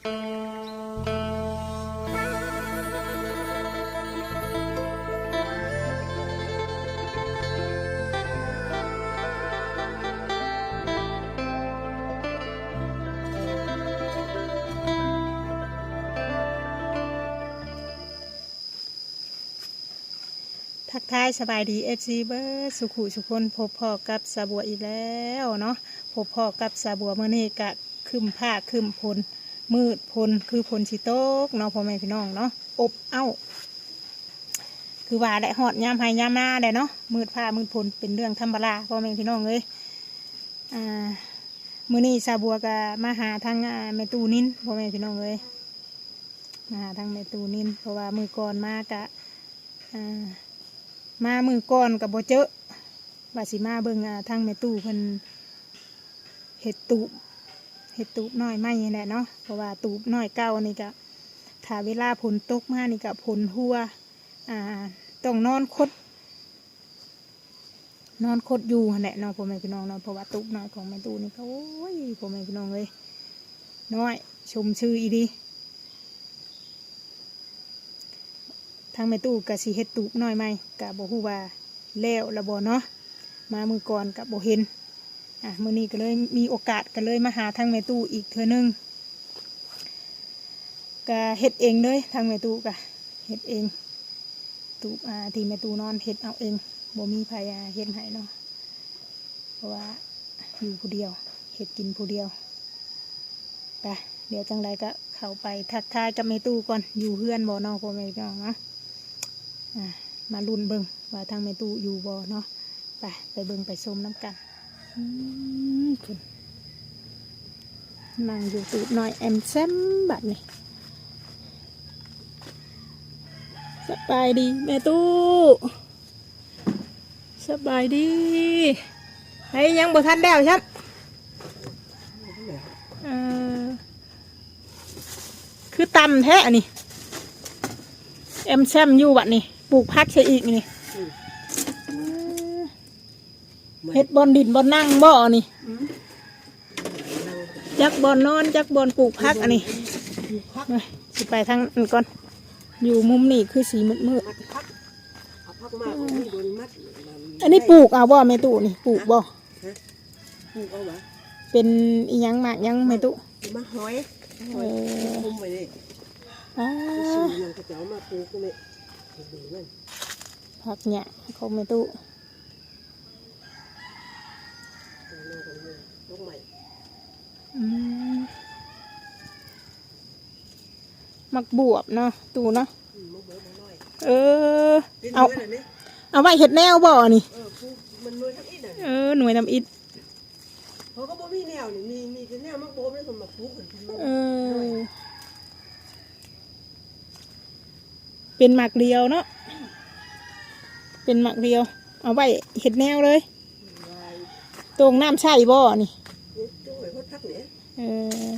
ทักทายสบายดีเอฟซีเบอร์สุขุสุคนพบพ่อกับสาบัวอีกแล้วเนาะพบพ่อกับสาบัวเมื่อนี้กะคืมผ้าคืมพล มืดพลคือพลสิโตกเนาะพ่อแม่พี่น้องเนาะอบเอ้า คือว่าได้หอดยามไห้ยามหน้าได้เนาะมืดผ้ามืดพลเป็นเรื่องธรรมดาพ่อแม่พี่น้องเลยอ่ามือนี้สาบัวกะมาหาทางแม่ตูนินพ่อแม่พี่น้องเลยมาหาทางแม่ตูนิน เพราะว่ามือก่อนมากะอ่ามามือก่อนกับโบเจอว่าสิมาเบิงอ่าทางแม่ตูเพิ่นเห็ดตู เห็ดตูบน้อยไม่นี่แหละเนาะเพราะว่าตูบน้อยเก้านี่ก็ถ้าเวลาผลตกมานี่ก็ผลหัวอ่าต้องนอนคด นอนคดอยู่แหละเนาะพ่อแม่พี่น้องเนาะเพราะว่าตูบน้อยของแม่ตูนี่ก็โอ้ยพ่อแม่พี่น้องเลยน้อยชมชื่ออีดีทางแม่ตู้กะสิเฮ็ดตูบน้อยไหมกะบ่ฮู้ว่าแล้วละบ่เนาะมามือก่อนกะบ่เห็น อะมื้อนี้ก็เลยมีโอกาสก็เลยมาหาทางแม่ตู้อีกเทื่อนึงกะเฮ็ดเองเลยทางแม่ตู้กะเฮ็ดเองตูบอ่าที่แม่ตู้นอนเฮ็ดเอาเองบ่มีไผอ่าเฮ็ดให้เนาะเพราะว่าอยู่ผู้เดียวเฮ็ดกินผู้เดียวไปเดี๋ยวจังไรก็เข้าไปทักทายกับแม่ตู้ก่อนอยู่เฮือนบ่นาะพ่อแม่น้องนะอะมาลุ้นเบิงว่าทางแม่ตู้อยู่บ่เนาะไปไปเบิงไปชมน้ำกัน นั่งอยู่ตูดน่อยแอมแซมบัดนี่สบายดีแม่ตู้สบายดีไอ้ยยังบ่ทันแล้วใช่เออคือตำแท้นนี่เอ็มแซมอยู่บัดนี่ปลูกพักใช่อีกนี่ เฮ็ดบอนดินบอนนั่งบ่อนี่จักบอนนอนจักบอนปลูกพักอันนี้ไปสิไปทางอื่นก่อน อยู่มุมนี่คือสีมืดมืดมัดพักเอาพักมากเอาไม่โดนมัดมันๆอันนี้ปลูกเอาบ่แม่ตู้นี่ปลูกบ่ปลูกเอาวะเป็นอีหยังมากยังแม่ตู้มาหอยเอหอยอคุมไว้เลยอ่าซื้อมันก็จะเอามาปลูกก็ไม่ดีมันผักเนี่ยของแม่ตู้ ลูกใหม่ อื มมักบวบเนาะตู้เนาะมะเบิดน้อยเออเป็นเอาเนื้อนี่เอาไว้เห็ดแนวบ่นี่เออปลูกมันน้อยทั้งอิดอะเออหน่วยนำอิดเขาก็บ่มีแนวนี่มีมีแต่แนวมะโบมแล้วสมมาปลูกกันเป็นมันเออเป็นหมักเดียวเนาะเป็นหมักเดียว เอาไว้เห็ดแนวเลยลายตรงน้ำใช่บ่นี่นี่จุ้งไว้ พักเนี่ยเออ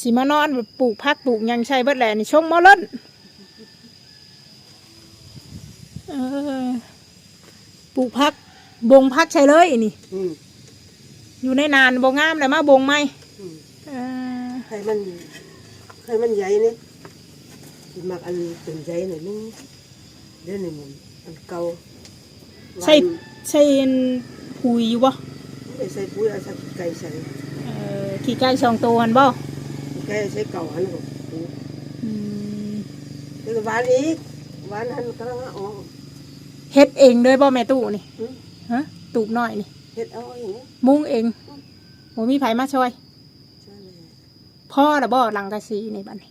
สิมานอนแบบปลูกพักปลูกหยังใช่เบิดแหละนี่ชงมอเล่นเออปลูกพักบงพักใช่เลยนี่ อืมอยู่ในนานบงงามเลยมาบงไหมอืมเออใครมันใครมันใหญ่นี่มักอันเป็นใหญ่หน่อยนึงเดี๋ยวนี้มันอันเก่าใช่ใช่หุยอยู่บ่ ไม่ใส่ปุ๋ยเอาใส่ไก่ใส่เออขี่ไก่สองตัวหันบ่ไก่ใส่เก่าหันก็ปลูกอืมแล้วก็หวานอีกหวานหันกำลังออกเฮ็ดเองเลยบ่แม่ตู้นี่อืมฮะตูบน้อยนี่เฮ็ดเอาอย่างนี้มุ้งเองบ่มีไผมาช่วยใช่เลยพ่อละบ่หลังกะสีนี่บัดนี้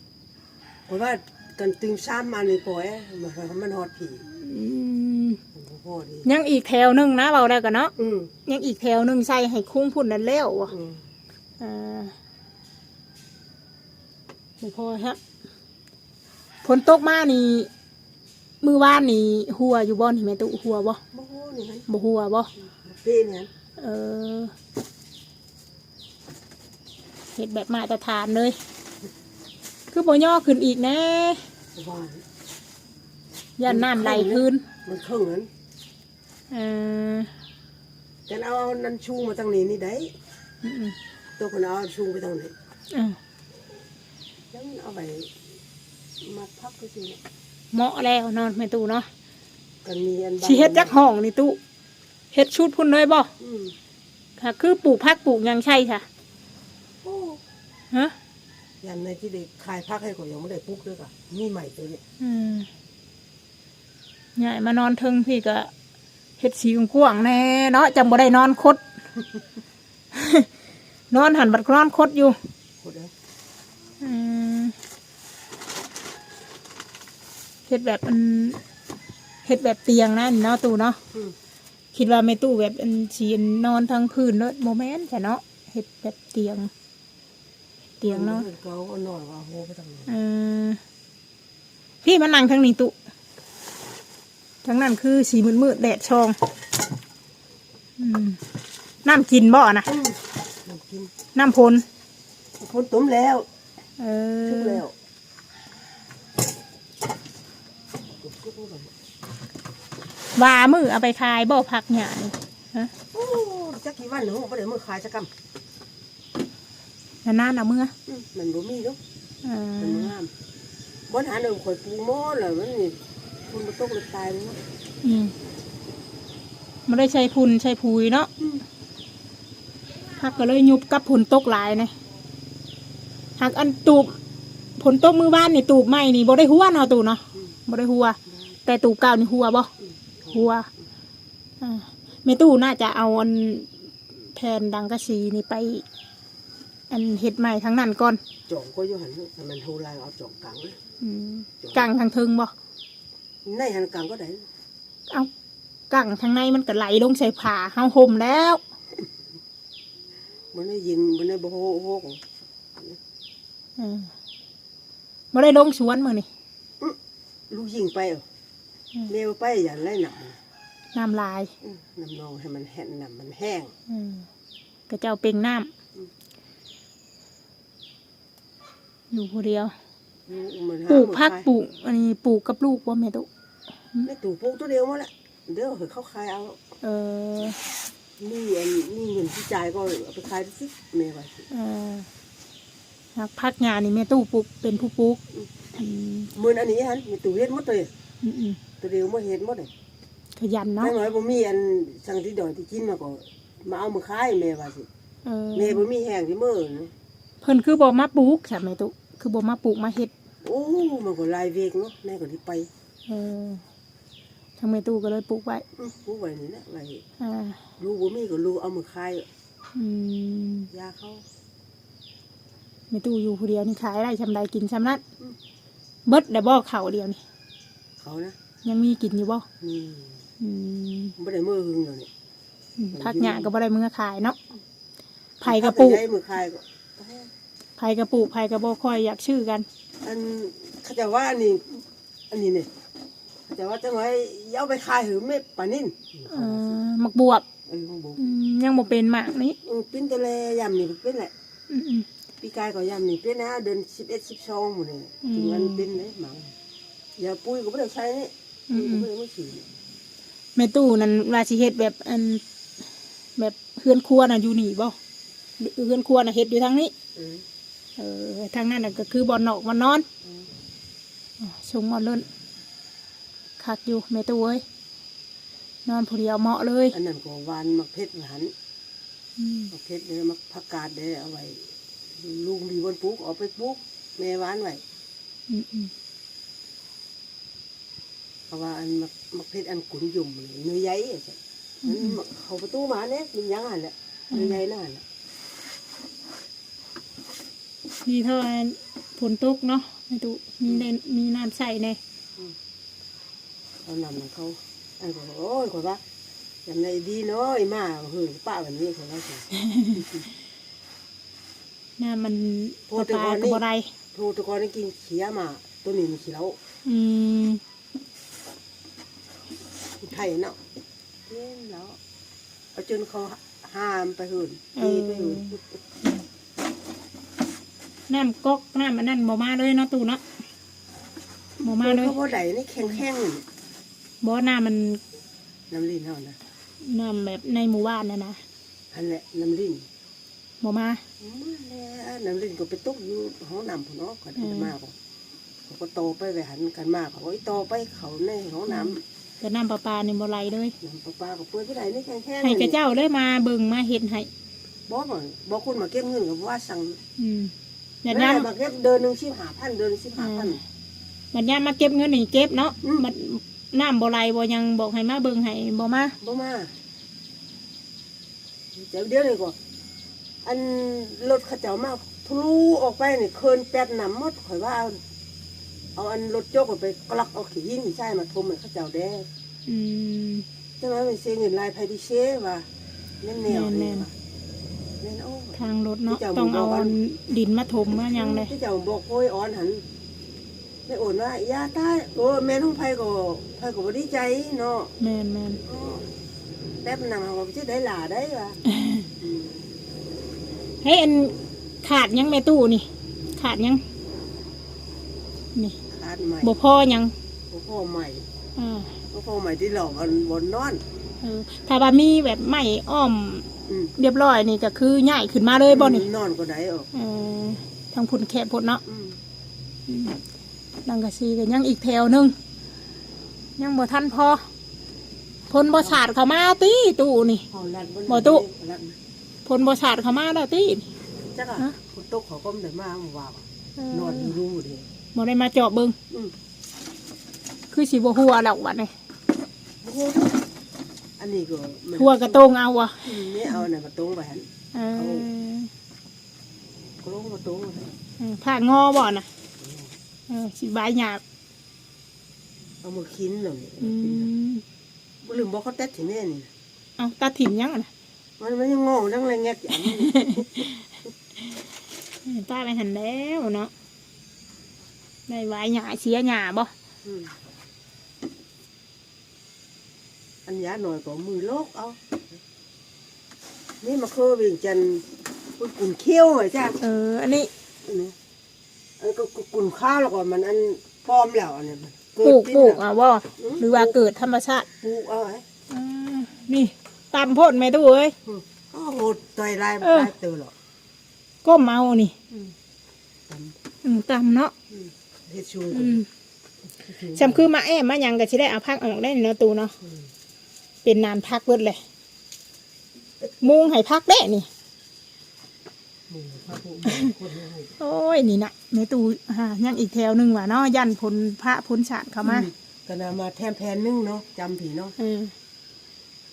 เพราะว่ากันตึงซ้ำมาในปล่อยมันมันหอดผีอืมมัน พอดียังอีกแถวหนึงนะเว้าแล้วกันเนาะอืมยังอีกแถวหนึงใส่ให้คุ้งพุ่นนั่นแล้วว่ะอืมอ่าบ่พอฮะฝนตกมานี่มือวานนี่หัวอยู่บ่นี่แม่ตู้หัวบ่โมโหนี่ฮะบ่หัวบ่ เป้เนี่ยเออเห็ดแบบมาตรฐานเลย คือบ่ย่อขึ้นอีกแน่หวานย่านน้ำไหลพื้นมันครึ่งนั้น เออกันเอาเอานันชูมาตั้งนี้นี่ได้อืมตัวคนเอาชูไปตั้งนี้อะแล้วมันเอาไปมาพักก็สิเนี่ยเหมาะแล้วเนอนแม่ตู้เนาะกันมีอันสิเฮ็ดจักห้องนี่ตู้เฮ็ดชุดพุ่นเลยบ่อืมค่ะ คือปลูกพักปลูกหยังใช่ค่ะโอ้ฮะยันในที่ได้ขายพักให้ก็ยังไม่ได้ปลูกด้วยก่ะมีใหม่ตัวเนี่ยอืมใหญ่มานอนเทิงพี่ก็ เฮ็ดสีกว้างๆแน่เนาะจำบ่ได้นอนคด นอนหันบัดนอนคดอยู่โคตรเลยอืมเฮ็ดแบบมันเฮ็ดแบบเตียงนะนี่เนาะตู้เนาะอืมคิดว่าไม่ตู้แบบอันชีนนอนทั้งพื้นเนาะโมเมนต์ใช่เนาะเฮ็ดแบบเตียง เตียงเนาะเขาเอาหน่อยว่าโหไปทางไหนเออพี่มานั่งทั้งนี้ตุ ทั้งนั้นคือสีมืดมืดๆแดดชองอืมน้ำกินบ่นะอืมน้ำกินน้ำพลคนต้มแล้วเอทุกอแล้วกุ๊บกุ๊บกุ๊บกุ๊บวามือเอาไปขายบ่พักหยานี่ฮะโอ้จักกี่วันหนูบ่ได้มือขายจักกนานๆเอามือำอืมมันบ่มีเนาะเอมันบ่องามบ่หาหนึ่งข่อยปลูกหม้อแล้วมันนี่ คุณบ่ตกเลยตายเลยเนาะอืมไม่ได้ใช้พุนใช้พุยเนาะอืมพักก็เลยยุบกับผลตกหลายนะหากอันตูบผลตกมือบ้านนี่ตูบใหม่นี่บ่ได้หัวเนาะตูเนาะอืมบ่ได้หัว แต่ตูบเก่านี่หัวบ่อืมหัวอ่าแม่ตู้น่าจะเอาอันแผ่นดังกะสีนี่ไป อันเห็ดใหม่ทั้งนั้นก่อนจ่องก็อยู่หันถ้ามันโทรไลน์เอาจ่องกลางเลยอืมกังทางเทิงบ่ ในหันกลางก็ได้เอากังทางในมันก็ไหลลงใส่ผ้าเฮาห่มแล้วมันได้ยินมันได้บ่โหโหของอืมบ่ได้ลงสวนมื้อนี่ลูกยิงไปเหรออืมแมวไปอย่าไล่หนักน้ำลายน้ำนองให้มันแห้งน้ำมันแห้งอืมกระเจ้าเป่งน้อืมำอยู่ผู้เดียวมันหาปลูกหมดพักขายปลูกอันนี้ปลูกกับลูกว่าแม่ตุ ไม่ตู่ปลูกตัวเดียวมาละเดี๋ยวเขาขายเอาเออนี่อันนี่เงินที่จ่ายก็เอาไปขายสิแม่ว่าสิเออหักพักงานนี่แม่ตู้ปลูกเป็นผู้ปลูกอืมมื้ออันนี้ฮันมีตู่เฮ็ดหมดเลยอืมอืมตัวเดียวมาเฮ็ดหมดเลยขยันเนาะแม่น้อยบ่มีอันสั่งที่ดอยที่กินมาก็มาเอามาขายแม่ว่าสิเออแม่บ่มีแห้งที่มื้อนะเพิ่นคือบ่มาปลูกใช่แม่ตุคือบ่มาปลูกมาเฮ็ดโอ้มันก็หลายเวกเนาะแม่ก็ที่ไป เออ ทางแม่ตู้ก็เลยปลูกไว้อื้อปลูกไว้นี่นะไว้อ่าลูกบ่มีก็ลูกเอามาขายอืมยาเขาแม่ตู้อยู่ผู้เดียวนี่ขายได้ชำไรกินชำนั้นอืมเบิดได้บ่ข้าวเดียวนี่เขานะยังมีกินอยู่บ่นี่อืมบ่ได้มือหึงแล้วนี่อืมพักหยาก็บ่ได้มือขายเนาะไผกระปุกถ้าไปย้ายมือขายก็ไผกระปุกไผกระบ่ค่อยอยากชื่อกัน อันเขาจะว่าอันนี้อันนี้เนี่ย เขาจะว่าจังไว้เอาไปขายหือไม่ปานนินเออมักบวบเออของบุอืมยังบ่เป็นหมากนี้เออปิ้นแต่เลยยำนี่เป็นแหละอืมอืม ปีกายก็ยำนี่เป็นนะเดือนสิบเอ็ดสิบสองหมดเลยอืม ถึงวันเป็นเลยหมังอย่าปุ้ยก็ไม่ได้ใช้นี่อืมอืมไม่ได้มาฉีดแม่ตู้นั่นว่าสิเฮ็ดแบบอัน แบบเฮือนครัวน่ะอยู่นี่บ่หรือเฮือนครัวน่ะเฮ็ดอยู่ทางนี้ เออเออทางนั้นน่ะก็คือบ่อนนอกบ่อนนอน เอออ๋อชงบ่อนเล่น คักอยู่แม่ตู้เอ้ยนอนผู้เดียวเหมาะเลยอันนั้นก็หวานมักเพชรหวานอืมมักเพชรเลยมักผักกาดเลยเอาไว้ลูกมีบนปลูกเอาไปปลูกแม่หวานไว้อืมอืมเพราะว่าอันมักมักเพชรอันกุนยุ่มเลยเนื้อใหญ่อะจ้ะมันมักเขาประตูมาเนี่ยมันยังอันแหละเนื้อใหญ่นั่นแหละดีเท่าอันฝนตกเนาะแม่ตู้มีได้มีน้ำใส่แน่ เขานำของเขาอันก็บอกโอ้ยขอยว่าอย่างไรดีเนาะไอ้มาเฮ้ยป้าแบบนี้เขาว่าสิน้ำมันโอ้ปลาแต่ปลาก่อนก็นี่บ่ได้โทรแตะกอนนี่กินเขียมาตัวนี้มันเขียวอืมไทยเนาะเล่นแล้วเอาจนเขาห้ามไปหืนตีไปหืนน้ำก๊อกน้ำอันนั้นบ่มาเลยเนาะตู้เนาะบ่มาเลยเขาบ่ได้นี่แข็งแข็งๆนี่ บ่น้ำมันน้ำลิ้นเท่านะน้ำแบบในหมู่บ้านนะนะอันแหละน้ำลิ้นบ่มาแล้วน้ำลิ้นก็ไปตกอยู่ห้องน้ำพุ่นเนาะก็ได้มาบ่เขาก็โตไปไปหันกันมากเขาก็โตไปเขาในห้องน้ำแต่น้ำประปานี่บ่ไหลเลยน้ำประปาก็เปิดที่ไหนนี่แค่แค่ให้กระเจ้าเลยมาเบิ่งมาเฮ็ดให้บอกว่าบอกคุณมาเก็บเงินกับว่าสั่งอืมแต่แม่น้ำมาเก็บเดินหนึ่งสิบห้าพันเดินสิบห้าพันบัดยามมาเก็บเงินนี่เก็บเนาะอืมบัด น้ำบ่ไหลบ่ยังบอกให้มาเบิ่งให้บ่มาบ่มาเดี๋ยวเดี๋ยวนี่ก็อันรถเขาเจ้ามาทะลุออกไปนี่เคินแปดน้ำหมดข่อยว่าเอาเอาอันรถโจกไปกลักเอาขี้หินใช่มาทมให้เขาเจ้าแดงอืมใช่ไหมมันเสียเงินลายไพดิเชว่ะแน่นแนวแม่นี่นว่ะแม่นโอ้ทางรถเนาะที่เจ้าต้องเอาบอกว่าดินมาถมมาหยังเลยที่เจ้าบอกโอยอ่อนหัน ไม่โอนว่ายาตายโอ้แม่น้องไผก็ไผก็บ่ดีใจเนาะแม่นแม่นอ้อแป๊บนำเขาจะได้หลาได้ว่ะอืมให้อันขาดหยังแม่ตู้นี่ ขาดหยัง นี่ขาดใหม่บ่พอหยังพ่อใหม่อ่าพ่อใหม่ที่หลอกอันบนนอนเออถ้าว่ามีแบบไม้อ้อมอืมเรียบร้อยนี่ก็คือใหญ่ขึ้นมาเลยบ่นี่นอนก็ได้ออกเออทางพุ่นแคบพุ่นเนาะอืม อืมดังกะซีก็ยังอีกแถวหนึ่งยังบ่ทันพอพลบ่สาดเขามาตีตู้นี่บ่ตุ๊ลัดพลบ่สาดเขามาแล้วตีจักอะฮะคุณตกเขาก็ไม่ได้มาว่าวเออนอนอยู่รูดิบ่ได้มาเจาะเบิ่งคือสิบ่หัวแล้วบัดนี้อันนี้ก็หัวกระตงเอาอะอืมนี่เอาเนี่ยมาตงไปหันเออก็ลงมาตงเลยเออผ่านงอบ่อนะ เออสิบายหยาบเอามาคินหน่อยอืมบ่ลืมบอกเขาเต็ดถึงแน่นี่เอาตาถิ่มยังอะน่ะมันมันยังงงยังไรเงี้ยอย่างนี้เออป้าไปหันแล้วเนาะได้ไว้หยาเสียหยาบ่อืมอันยาหน่อยก็มือโลกเอา นี่มาเคยวิ่งจันทร์กุนกุนเขี้ยวเหรอจ้าเออ อันนี้ อันนี้ อันก็กุนข้าวแล้วก็มันอันปลอมแล้วอันนี้มันปลูกขึ้นปลูกน่ะอะบ่หรือว่าเกิดธรรมชาติปลูกเอาไว้อ่านี่ตำพ่นแม่ตู้เอ้ยอืมอ้าวโหดต่อยลายเออ ลายเตอหรอกก้มเอานี่อืมอืมตำเนาะอืมเฮ็ดชูอืมจำคือมาแอมมาหยังก็สิได้เอาพักออกได้นี่เนาะตูเนาะอืมเป็นนานพักเบิดเลย มุงให้พักได้นี่ หมู่พระผู้คนให้ โอ้ยนี่นะแม่ตูอ่ายังอีกแถวหนึ่งว่ะเนาะยันพลพระพลฉาดเข้ามาอืก็นามาแทนแพนนึงเนาะจำผีเนาะเออ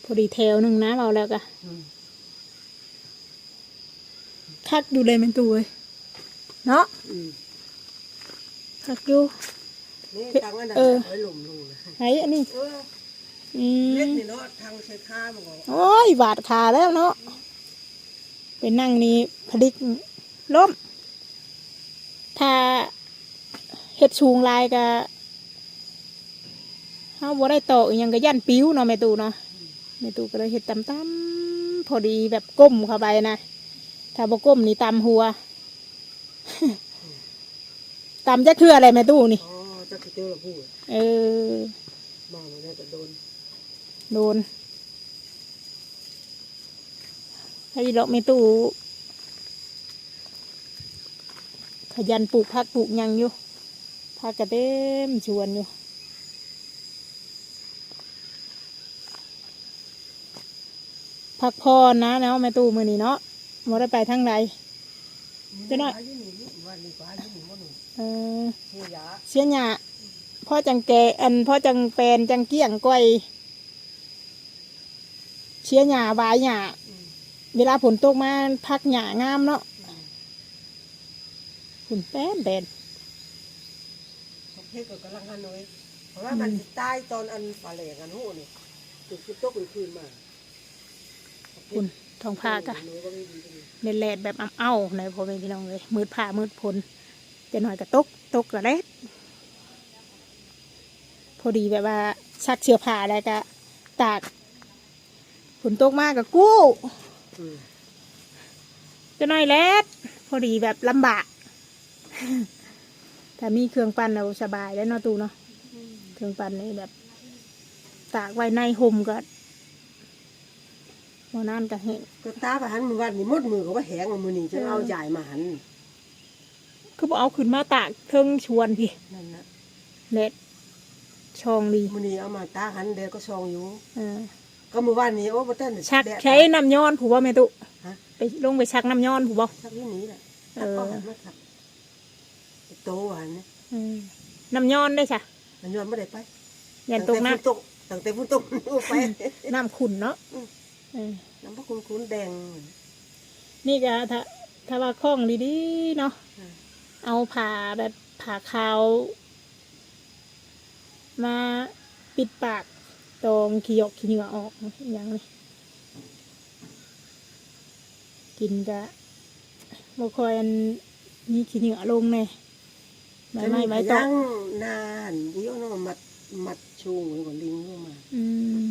พอดีแถวหนึ่งนะเราแล้วก็อืมคักดูเลยแม่ตูเอ้ยเนาะอืมคักอยู่นี่ตังอันนั้นเออไว้หลุมลงเลยไหนอันนี้เอออืเล็กมนี่เนาะทางใช้ค้ามันก็โอ้ยบาดขาแล้วเนาะ เป็นนั่งนี่พลิกล้ม ถ้าเฮ็ดชูงลายก็เฮาบ่ได้ต่ออีหยังก็ยันปิ้วเนาะแม่ตูเนาะแม่ตูก็เลยเฮ็ดตำๆพอดีแบบก้มเข้าไปนะถ้าบ่ก้มนี่ตำหัวตำจะคืออะไรแม่ตู้นี่อ๋อจะคิดเจอละผู้เออมองมาแล้วก็โดน โดน ไอ้ดอกแม่ตู้ขยันปลูกผักปลูกยังอยู่ผักกระเต็มชวนอยู่พักพรนะเนาะแม่ตู้มือนี้เนาะบ่ได้ไปทางใดเดี๋ยวหน่อยาอยู่นี่วันนี้ก็อายุนี่บ่หนูเออเฮียยาเสียหยาพ่อจังแกอันพ่อจังแปนจังเกี้ยงก้อยเชียหยาบายหยา เวลาฝนตกมาพักหยางามเนาะฝนแป้นแดนประเภทก็กำลังกันน้อยเพราะว่ามันสิตายตอนอันปลาแหลกอันหูนี่คือคือตกกลางคืนมาฝนท้องผ้ากะน้อยก็ไม่ดีกันนี่เล่นแลดแบบอ้ำเอ้าในพ่อแม่พี่น้องเลยมืดผ้ามืดฝนจะหน่อยก็ตกตกกระเล็ดพอดีแบบว่าซักเสื้อผ้าแล้วก็ตากฝนตกมากก็กู้อืม จะน้อยแลดพอดีแบบลำบากถ้ามีเครื่องปั่นเราสบายแล้วเนาะตูเนาะเครื่องปั่นนี่แบบ ตากไว้ในห่มก็บ่นานก็แห้งก็ตาไปหันมือวันนี่มดมือก็ว่าแหงเอามือนี่จะเอาใหญ่มาหันคือบ่เอาขึ้นมาตากเทิงชวนพี่นั่นนะเล็ดชองดีมือนี่เอามาตาหันเดยวก็ซองอยู่เออ ก็มือวันนี้โอ้บ่ทันได้ชักแดด ใช้น้ำย้อนผู้บ่แม่ตุฮะ ไปลงไปชักน้ำย้อนผู้บ่ ชักที่นี้แหละเอชักอก็หันมาชักโตหันนี่เออน้ำย้อนได้จ้ะมันย้อนไม่ได้ไปยันตกน้ตกตั้งแต่ฝนตกโอ้ไปำน้ำขุ่นเนาะอืม เออน้ำพระคุณคุณแดง นี่ก็ถ้าถ้าว่าคล้องดีๆเนาะอืม เอาผ่าแบบผ่าขาว มาปิดปาก ตรงขี้หยกขี้เหงื่อออกอหย่างนี้กินก็บ่คอยอันนี่ขี้เหงื่อลงแน่ใบไม้ใบตอยักงนานเดี๋ยวน้องมัดมัดชูงไว้ก่อนลิงลงมาอืม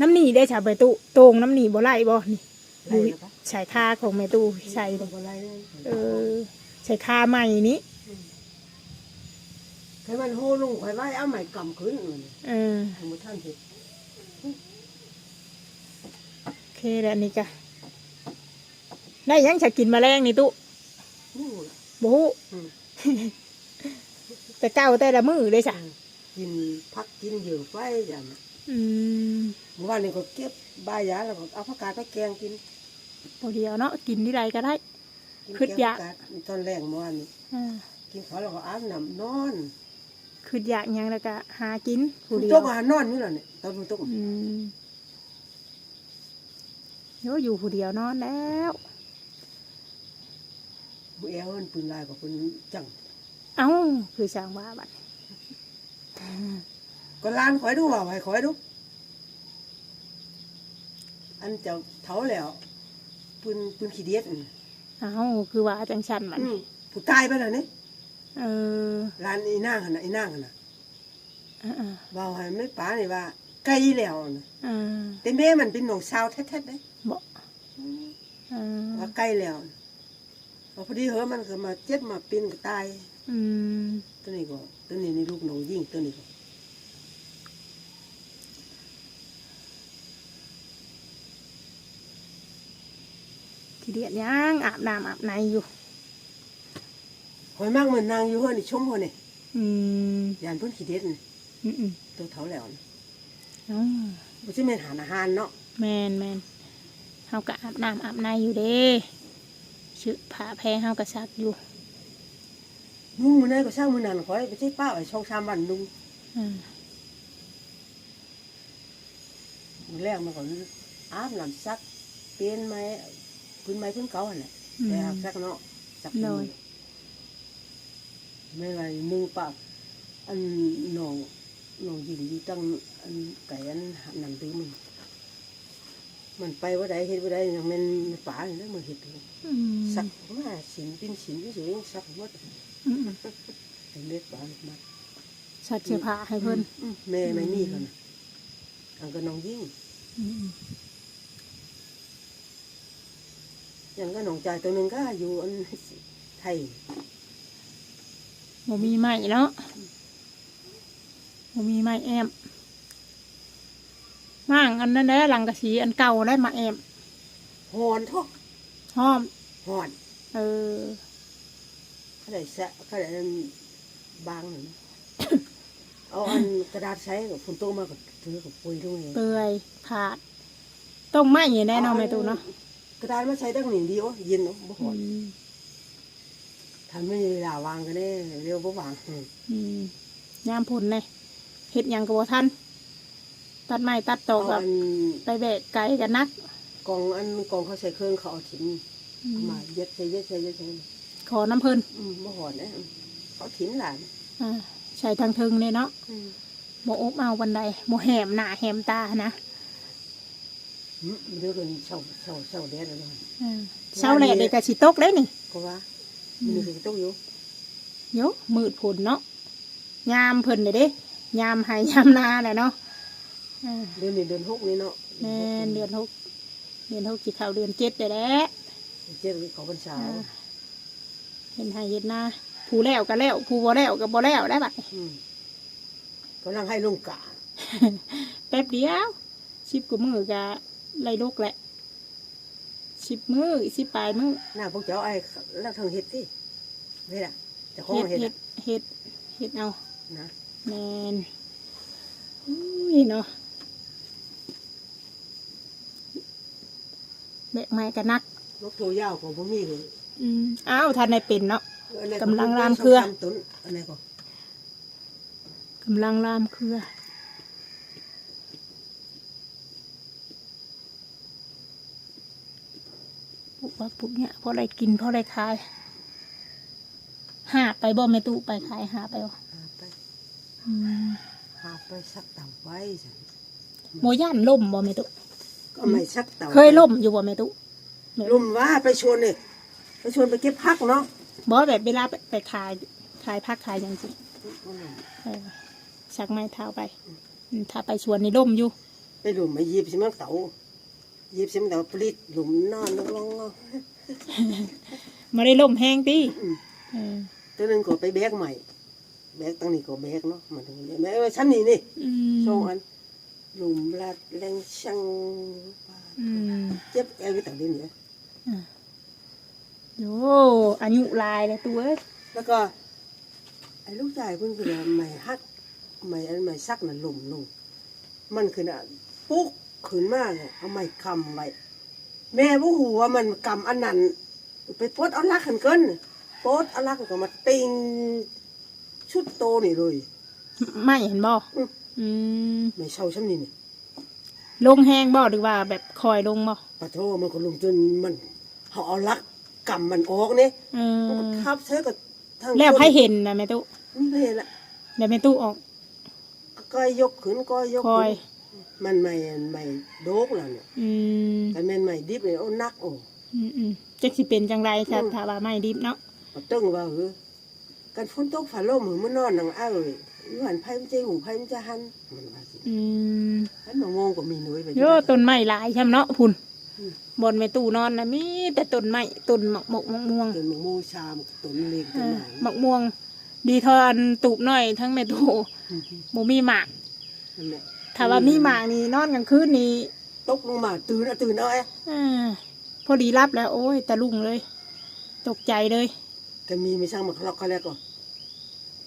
น้ำหนีได้ฉาใบตุโตรงน้ำหนีบ่ไหลบ่นี่ไล่แล้วปะใส่ค่าของแม่ตู้ใส่บ่เลยไล่เลยเออใส่ค่าใหม่นี้ ให้มันโหลงข่อยไว้เอาใหม่กำขึ้นมันเออสมมุติท่านเห็นโอเคแล้วอันนี่ก็ได้ยังจะกินแมลงนี่ตุนู่นล่ะบฮูอืมแต่เก้าแต่ละมือได้จ้ะกินพักกินเหยื่อไฟอย่างอืมเมื่อวานนี้ก็เก็บใบายาแล้วก็เอาผักกาดไปแกงกินพอเดียวเนาะกินที่ไรก็ได้ กินขึ้นแกงยะผักกาดตอนแรกเมื่อวานนี้ อ่า กินข้าวแล้วก็อาบน้ำนอน คืออยากหยังแล้วก็หากินผู้เดียตวกอาหารนอนนี่แหละเนี่ยตอนมันตกอืมโยอยู่ผู้เดียวนอนแล้วผู้แอลมันปืนลายกับปืนจังเอ้าคือสร้างว่าบัดก็ลานขอยดูว่าให้ขอยดู อันเจ้าเถาแล้วปืนปืนขี้เดียดอืมเอ้าคือว่าจังชันบัด อืมผู้ตายไปแล้วนี่ เออลานอีนางหั่นน่ะอีนางหั่นน่ะอ่าว่าให้ไม่ป๋านี่ว่า ไกลแล้วน่ะอ่าแต่แม่มันเป็นน้องสาวแท้ๆเด้บอกอ่าว่าใกล้แล้วพอพอดีเหอะมันก็มาเจ็บมาปีนก็ตาย อืมตัวนี้ก็ตัวนี้นี่ลูกน้องยิ่งตัวนี้ก็ทีเดียดยังอาบน้ำอาบในอยู่ หอยมากเหมือนนางอยู่เฮ้อนี่ชมเฮ้อนี่อืมยานเพิ่นขี้เด็ดนี่อืมอืมตัวเถาแล้วนี่อ๋อบ่ใช่แม่นหาอาหารเนาะแมนแมนเฮาก็อาบน้ำอาบในอยู่เด้ชื่อผ้าแพรเฮาก็ซักอยู่นุ่งมื้อนั้นก็สร้างมื้อนั้นขอยบ่ใช่ป้าไว้ช่อง3วันนุ่งอ่ามื้อแรกมันก็อาบน้ำซักเปลี่ยนไม้พื้นไม้พื้นเก่าหั่นแหละอืม แต่ซักเนาะซักโดย ไม่ว่านุ่งปากอันน้องน้องยิงอยู่ตั้งอันไก่อันนั่นตื้อมันมันไปว่าใดเฮ็ดว่าใดยังแม่นป่านี่นะมันเฮ็ดอยู่อืมสักว่าสินเป็นสินเฉยๆสักหมดอืมเป็นเล็กป่ามาซักเสื้อผ้าให้เพิ่นอืมแม่ไม่มีเขานะอันก็น้องยิ่งอืมอย่างก็น้องจ่ายตัวหนึงก็อยู่อันไทย บ่มีไม้เนาะบ่มีไม้แอมว่างอันนั้นแหละหลังกะสีอันเก่าได้มาแอมหอนทอกห้อมหอน เออเขาได้แซะเขาได้อันบางหนึ่งเอาอันกระดาษใช้กับฝุ่นโตมากับถือกับปุยตรงนี้เปื่อยผาดต้องไหม้แน่เนอนแม่ตูเนาะกระดาษมาใช้ตั้งหนึ่งเดียวเย็นเนาะบ่หอือน มทันไม่มีเวลาวางกันแน่เร็วบ่วางอืมอืมยามผลเลยเฮ็ดหยังกับท่านตัดไม้ตัดตอเอากับอันไปแบกไก่กันนักกองอันกองเขาใส่เครื่องเขาเอาถิ่นอืมมาเย็ดใส่เย็ดใส่เย็ดใส่ขอน้ำเพิ่นอืมบ่หอนนะเขาถิ่นหลานอ่าใส่ทางเทึงเนี่ยเนาะอืมโมอบเอาบันไดโมแหมหน้าแหมตานะอืมเดี๋ยวกันเช้าเช้าเช้าแดดแล้วนะอ่าเช้าแหละเด็กกะสิตกเลยนี่ก็ว่า มันคือต้องอยู่โยมืดผลเนาะยามเพิ่นเด้เด้ยามให้ยามนาแหละเนาะอ่าเดือนนี้เดือนหกนี่เนาะแม่นเดือนหกเดือนหกสิเข้าเดือนเจ็ดได้แหล้วเจ็ดเขาพรรษาเห็นให้เห็นนาผู้แล้วก็แล้วผู้บ่แล้วก็บ่แล้วได้บัดนี้อืมกำลังให้ลงกาแป๊บเดียวสิบกว่ามือกะไล่ลูกแหละ สิบมือสิบปลายมือหน้าพวกเจ้าไอ้แล้วทางเฮ็ดสิเฮ็ดอะเจะของเฮ็ดเฮ็ดเฮ็อะดเฮ็ดเฮ็ดเอานะแมนอุ้ยเนาะแบกไม้กันนักนกตัวยาวกว่าบ่มีเลยอืมอ้าวทันในเป็นเนาะอันนี้กำลังรามเครือสงสต้นอันนี้ก็กำลังลามเครือ ปุบปับปุบเนี่ยพอได้กินพอได้ขายหาไปบ่แม่ตู้ไปขายหาไปบ่หาไปอืมหาไปสักเต่าไว้จ้ะโมย่านล่มบ่แม่ตุก็ไม่สักเต่าเคยล่มอยู่บ่แม่ตุล่มว่าไปชวนนี่ไปชวนไปเก็บพักเนาะบ่แบบเวลาไปไปขายขายผักขายหยังสิเออชักไม้เท้าไปอืมถ้าไปสวนนี่ล่มอยู่ ไปหลุมมาหยิบสิมันเต่า หยิบสิมันเต่าปลิดหลุมนอนลงลงเอาไม่ได้ล่มแห้งติอืมเออตัวหนึงก็ไปแบกใหม่ แบกตั้งนี้ก็แบกเนาะมันถึงแบกเออชั้นนี้นี่อืมสองอันหลุมลาดแรงช่างอืมเจ็บแอวไปต่างดินเนี่ยโยอายุหลายเลยตัวเอ้ยแล้วก็ไอ้ลูกชายเพิ่นคือว่าไม่ฮักไม่อันไม่ซักน่ะหลุมลงมันคือน่ะปุ๊ก ขึ้นมาเนี่ยเอาไม้คำไว้แม่บ่ฮู้ว่ามันกำอันนั้น ไปปลดเอาลักหันเกินปลดเอาลักก็มาติงชุดโตนี่เลยไม่เห็นบ่อืมอืมไม่เช่าช่ำนี่นี่ลงแห้งบ่หรือว่าแบบคอยลงบ่ปะโทมันก็ลงจนมันเขาเอาลักกำมันออกเนี่ยเอมันก็อทับเธอกับทางแล้วให้เห็นนะแม่ตุไม่เห็นละเดี๋ยวแม่ตุออกก้อยยกขึ้นก้อยยกคอขึ้ยน มันไม่ไม่โดกแล้วเนี่ยอืมแต่แม่นไม่ดิบเนี่ยเอานักโอ้อืมอืมจักสิเป็นจังไรค่ะอืมถ้าว่าไม่ดิบเนาะมาตึ้งว่าเออกันฝนตกฝาลมมือมันนอนหนังอ้าวเลยอยู่หันไพ่มันจะหูไพ่มันจะหันมันว่าสิอืมหันมางงก็มีหน่วยไปโยต้นไม้หลายใช่ไหมเนาะพุ่นอืมบนแม่ตู้นอนนะมีแต่ต้นไม้ต้นหมกหมกมะม่วงจนมะม่วงชามต้นเล็กต้นอ่าไหนหมกม่วง ดีทอนตูบน้อยทั้งแม่ตู้บ่มีหมากนั่นแหละ ถ้าว่ามีหมากนี่นอนกลางคืนนี่ตกลงมาตื่นเอาตื่นเอาไอ้อ่าพอดีรับแล้ว โอ้ยตะลุงเลย ตกใจเลยก็มีไม่ช่างมาคลอกเขาแล้วก็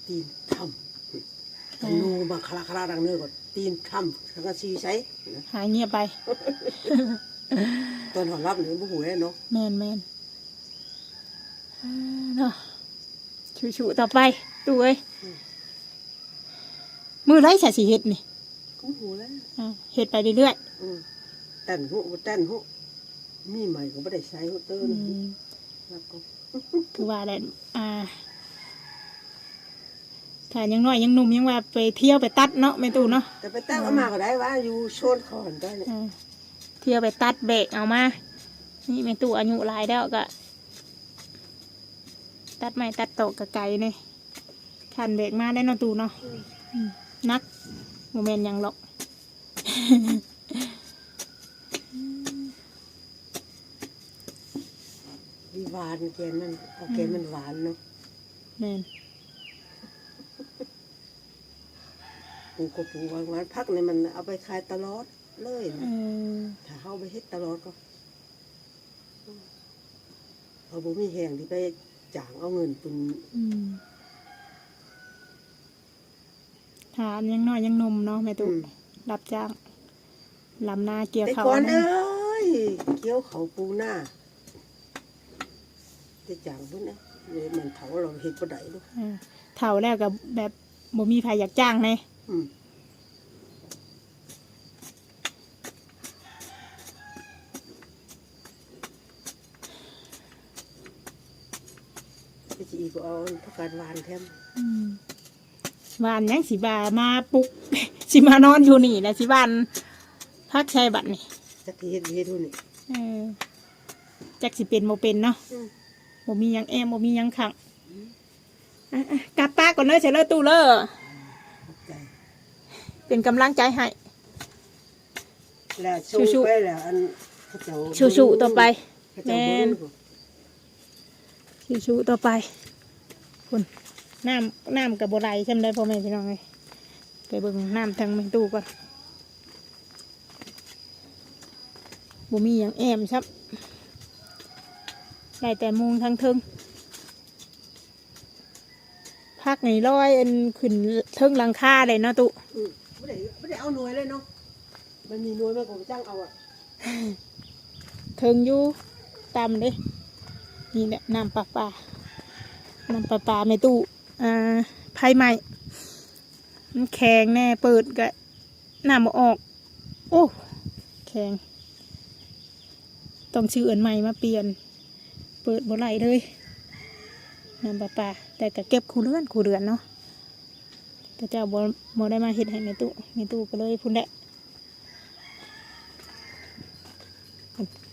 ตีนทำกันนูมาคลาคลาดังเนื้อก็ตีนทำทั้งกระชีใช้นะหายเงียบไปตอนหอรับเนี่ยผู้หูเนาะแมนแมนอ่าเนาะชูๆต่อไปตู้เอ้ยมือไรใส่สีเห็ดนี่ ผู้หูแล้วอ่าเห็ดไปเรื่อยอืมแต่นหูแต่นหูมีใหม่ก็ไม่ได้ใช้หูเตอๆร์อืนะมแล้วก็คือว่าแหละอ่าถ้ายังน้อยยังหนุ่มยังว่าไปเที่ยวไปตัดเนาะไม่ตู้เนาะแต่ไปแต่งเอามาก็ได้ว่าอยู่โซนขอนได้เนี่ยอ่าเที่ยวไปตัดเบรกเอามา นี่ไม่ตู้อายุหลายแล้วก็ ตัดไม้ตัดโตะกะไก่เนี่ยขันเบรกมาได้เนาะตู้เนาะอืมนัก โมเมนต์ยังหรอกมีหวานแกนมันเอาแกนมันหวานเนาะแม่นปลูกก็ปลูกหวานหวานพักเนี่ยมันเอาไปขายตลอดเลยเอนะอถ้าเข้าไปเฮ็ดตลอดก็เอาบ่มีแหงที่ไปจ่างเอาเงินเป็นอืม ถามยังน้อยยังหนมเนาะแม่อืตู้มรับจ้างลำนาเกี่ยวแต่เขาก่อนนะเอ้ยเกี่ยวเขาปูหน้าจะจ่างพุ่นนะเลยมันเผาเราเห็ดบ่ได้ลูกเออเท่าแล้วกับแบบบ่มีใครอยากจ้างเลยอืมไปจีก็เอาพักการหวานแทมอืม วานยังสิบามาปลุก สิมานอนอยู่นี่นะสิบานพักใช้บัตรนี่จักทีเฮ็ดเฮ็ดหุ่นนี่เออจักสิเป็นโมเป็นเนาะอืมบ่มีหยังแอมบ่มีหยังขังอะอะกลับป้าก่อนเลยเฉลยตู้เลยขอบใจเป็นกำลังใจให้ แล้วสู้สู้ๆไปแล้วอันเขาเจ้าชูๆต่อไป เขาเจ้าเบิ่งแม่นชูๆต่อไปคุณ น้ำน้ำกับบัไรใช่ไหมพ่อแม่พี่น้องเลยไปเบิ่งน้ำทางแม่ตู้ก่อนบ่มีหยังแอมครับได้แต่มุงทั้งเทึงพักนี่ร้อยอันขึ้นเทิงหลังคาเลยเนาะตุอืมไม่ได้ไม่ได้เอาหน่วยเลยเนาะมันมีหน่วยมากกว่าจ้างเอาอะเทิงอยู่ตามเด้นี่แหละน้ำปลาปลาน้ำปลาปลาไม่ตู้ อ่าไผ่ใหม่มันแข็งแน่เปิดก็น้ำบ่ออก โอ้แข็งต้องชื่ออนใหม่มาเปลี่ยน เปิดบ่ไหลเลยน้ำปลาปลาแต่ก็เก็บคูเรือนคูเรือนเนาะแต่เจ้าบ่บ่ได้มาเฮ็ดให้ในตู้ในตู้ก็เลยพุ่นแหละ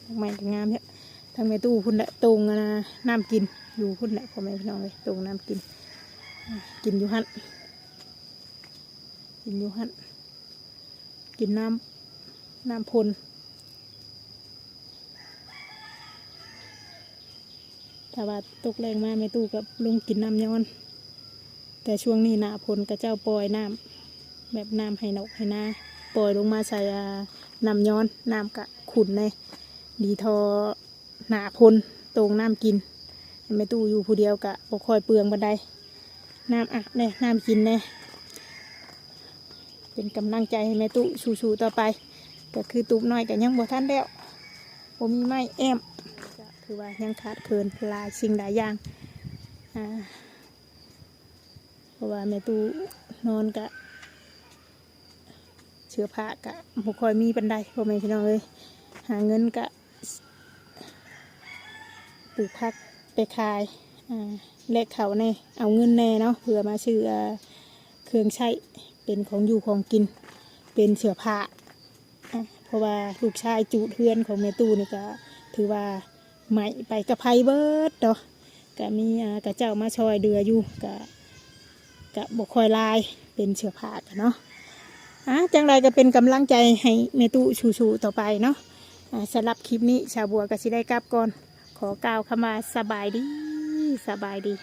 ดอกไม้ก็งามเนี่ยทางในตู้พุ่นแหละตรงนะน้ำกินอยู่พุ่นแหละพ่อแม่พี่น้องเลยตรงน้ำกิน กินอยู่หันกินอยู่หันกินน้ำน้ำพลถ้าว่าตกแรงมากไม่ตู้กับลุงกินน้ำย้อน แต่ช่วงนี้หนาพลกับเจ้าปล่อยน้ำแบบน้ำให้นกให้นาปล่อยลงมาใส่อ่าน้ำย้อนน้ำกะขุนในดีทอหนาพลตรงน้ำกินไม่ตู้อยู่ผู้เดียวกะบกคอยเปลืองบันได น้ำอะเนี่ยน้ำกินเนี่ยเป็นกำลังใจให้แม่ตู้สู้ๆต่อไป ก็คือตุบน้อยกับยังบ่ท่านแล้วผมมีไม้แอมก็คือว่ายังขาดเคินลายสิ่งหลายอย่างอ่าเพราะว่าแม่ตู้นอนกะเชื้อผ้ากะบุคอยมีบันไดพ่อแม่พี่น้องเลยหาเงินกะปลูกพักไปขายอ่า แลกเขาแน่เอาเงินแน่เนาะเพื่อมาซื้อเครื่องใช้เป็นของอยู่ของกิน เป็นเสื้อผ้าเพราะว่าลูกชายจูดเทือนของแม่ตู้นี่ก็ ถือว่าไหมไปกับไพเบิร์ดเนาะก็มีกระเจ้ามาชอยเดืออยู่กะกะบกคอยลายเป็นเชื้อผ้ากันเนาะอะจังไรก็เป็นกำลังใจให้เมตุชูๆต่อไปเนาะสำหรับคลิปนี้ชาวบัวกสิได้กลับก่อน ขอกล่าวคำว่าสบายดี สบายดี